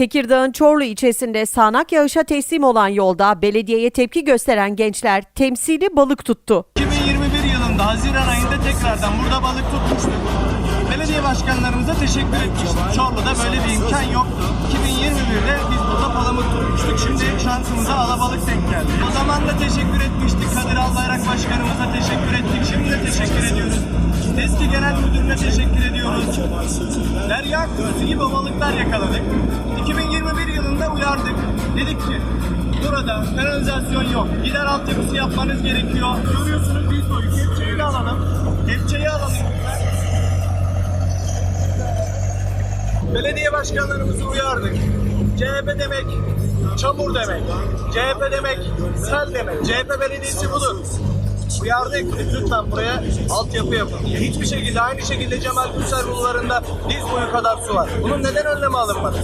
Tekirdağ'ın Çorlu ilçesinde sağanak yağışa teslim olan yolda belediyeye tepki gösteren gençler temsili balık tuttu. 2021 yılında Haziran ayında tekrardan burada balık tutmuştuk. Belediye başkanlarımıza teşekkür etmiştik. Çorlu'da böyle bir imkan yoktu. 2021'de biz burada palamut tutmuştuk. Şimdi şansımıza alabalık denk geldi. O zaman da teşekkür etmiştik. Kadir Albayrak Başkanımıza teşekkür ettik. Şimdi de teşekkür ediyoruz. TESKİ Genel Müdürü'ne teşekkür ediyoruz. Derya kuzusu gibi balıklar yakaladık. 2021 yılında uyardık. Dedik ki burada kanalizasyon yok. Gider altyapısı yapmanız gerekiyor. Görüyorsunuz biz boyu. Kepçeyi de alalım. Kepçeyi alalım. Belediye başkanlarımızı uyardık. CHP demek çamur demek. CHP demek sel demek. CHP belediyesi budur. Uyardık. Lütfen buraya altyapı yapın. Hiçbir şekilde aynı şekilde Cemal Gürsel yollarında diz boyu kadar su var. Bunun neden önlemi alınmadı?